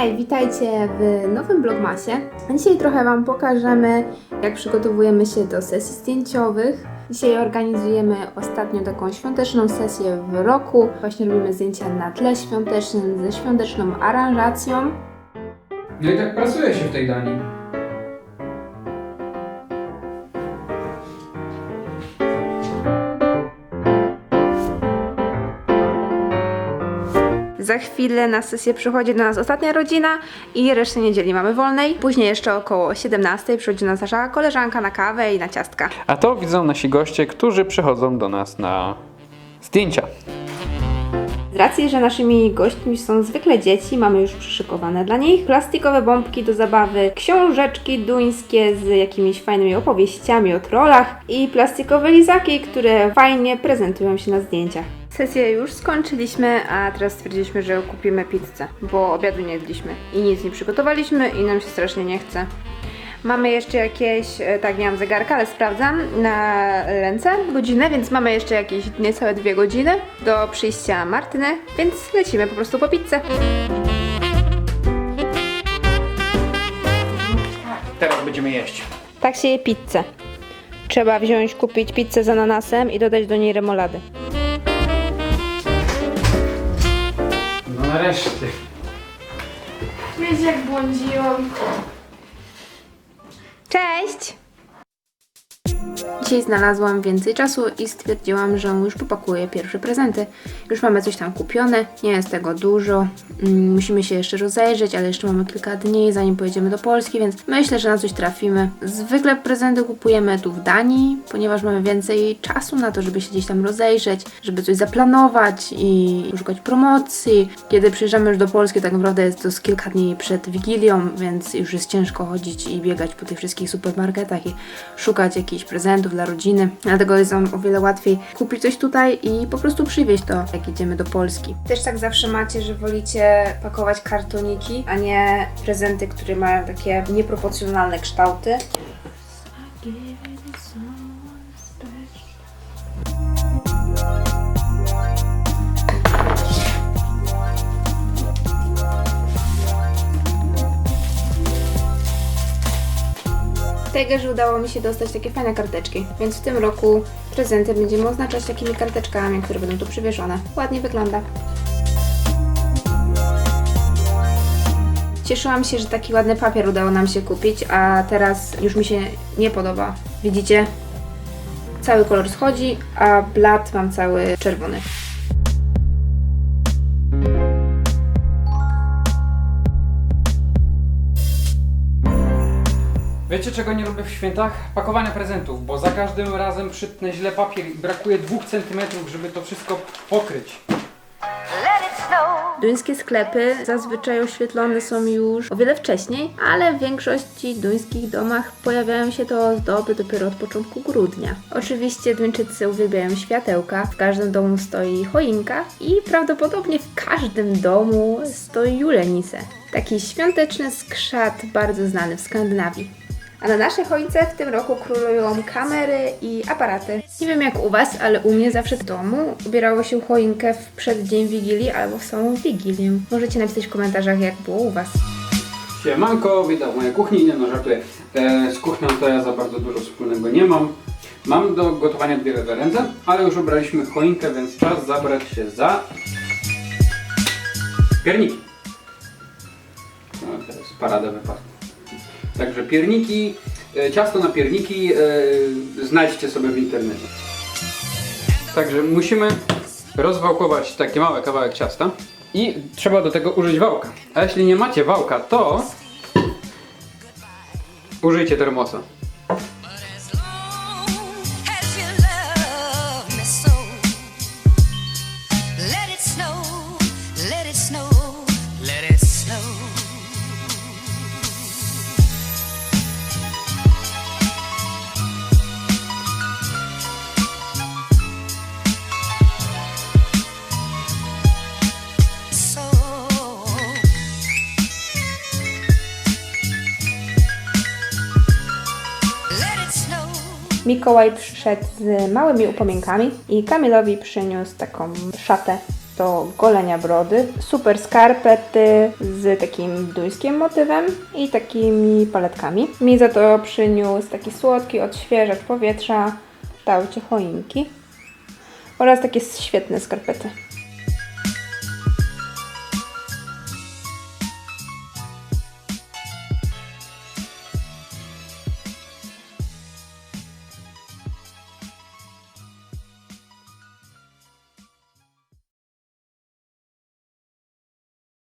Hej, witajcie w nowym vlogmasie. Dzisiaj trochę Wam pokażemy, jak przygotowujemy się do sesji zdjęciowych. Dzisiaj organizujemy ostatnią taką świąteczną sesję w roku. Właśnie robimy zdjęcia na tle świątecznym ze świąteczną aranżacją. No i tak pracuje się w tej Danii. Za chwilę na sesję przychodzi do nas ostatnia rodzina i resztę niedzieli mamy wolnej. Później jeszcze około 17 przychodzi do nas nasza koleżanka na kawę i na ciastka. A to widzą nasi goście, którzy przychodzą do nas na zdjęcia. Z racji, że naszymi gośćmi są zwykle dzieci, mamy już przyszykowane dla nich plastikowe bombki do zabawy, książeczki duńskie z jakimiś fajnymi opowieściami o trollach i plastikowe lizaki, które fajnie prezentują się na zdjęciach. Sesję już skończyliśmy, a teraz stwierdziliśmy, że kupimy pizzę, bo obiadu nie jedliśmy i nic nie przygotowaliśmy i nam się strasznie nie chce. Mamy jeszcze jakieś, e, tak nie mam zegarka, ale sprawdzam na ręce godzinę, więc mamy jeszcze jakieś niecałe dwie godziny do przyjścia Martyny, więc lecimy po prostu po pizzę. Teraz będziemy jeść. Tak się je pizzę. Trzeba wziąć, kupić pizzę z ananasem i dodać do niej remolady. Nareszcie. Wiecie jak błądziłam. Cześć! Dzisiaj znalazłam więcej czasu i stwierdziłam, że już popakuję pierwsze prezenty. Już mamy coś tam kupione, nie jest tego dużo. Mm, Musimy się jeszcze rozejrzeć, ale jeszcze mamy kilka dni, zanim pojedziemy do Polski, więc myślę, że na coś trafimy. Zwykle prezenty kupujemy tu w Danii, ponieważ mamy więcej czasu na to, żeby się gdzieś tam rozejrzeć, żeby coś zaplanować i szukać promocji. Kiedy przyjeżdżamy już do Polski, tak naprawdę jest to z kilka dni przed Wigilią, więc już jest ciężko chodzić i biegać po tych wszystkich supermarketach i szukać jakichś prezentów dla rodziny. Dlatego jest nam o wiele łatwiej kupić coś tutaj i po prostu przywieźć to, jak idziemy do Polski. Też tak zawsze macie, że wolicie pakować kartoniki, a nie prezenty, które mają takie nieproporcjonalne kształty. Tej garze udało mi się dostać takie fajne karteczki, więc w tym roku prezenty będziemy oznaczać takimi karteczkami, które będą tu przywieszone. Ładnie wygląda. Cieszyłam się, że taki ładny papier udało nam się kupić, a teraz już mi się nie podoba. Widzicie? Cały kolor schodzi, a blat mam cały czerwony. Wiecie czego nie lubię w świętach? Pakowania prezentów, bo za każdym razem przytnę źle papier i brakuje dwóch centymetrów, żeby to wszystko pokryć. Duńskie sklepy zazwyczaj oświetlone są już o wiele wcześniej, ale w większości duńskich domach pojawiają się te ozdoby dopiero od początku grudnia. Oczywiście Duńczycy uwielbiają światełka, w każdym domu stoi choinka i prawdopodobnie w każdym domu stoi julenise. Taki świąteczny skrzat bardzo znany w Skandynawii. A na naszej choince w tym roku królują kamery i aparaty. Nie wiem jak u Was, ale u mnie zawsze w domu ubierało się choinkę w przeddzień Wigilii albo w samą Wigilię. Możecie napisać w komentarzach jak było u Was. Siemanko, witam w mojej kuchni, nie no żartuję. E, z kuchnią to ja za bardzo dużo wspólnego nie mam. Mam do gotowania dwie lewe ręce, ale już ubraliśmy choinkę, więc czas zabrać się za pierniki. No teraz parada wypadku. Także pierniki, e, ciasto na pierniki e, znajdźcie sobie w internecie. Także musimy rozwałkować taki mały kawałek ciasta i trzeba do tego użyć wałka. A jeśli nie macie wałka, to użyjcie termosa. Mikołaj przyszedł z małymi upomienkami i Kamilowi przyniósł taką szatę do golenia brody. Super skarpety z takim duńskim motywem i takimi paletkami. Mi za to przyniósł taki słodki odświeżacz powietrza w kształcie choinki oraz takie świetne skarpety.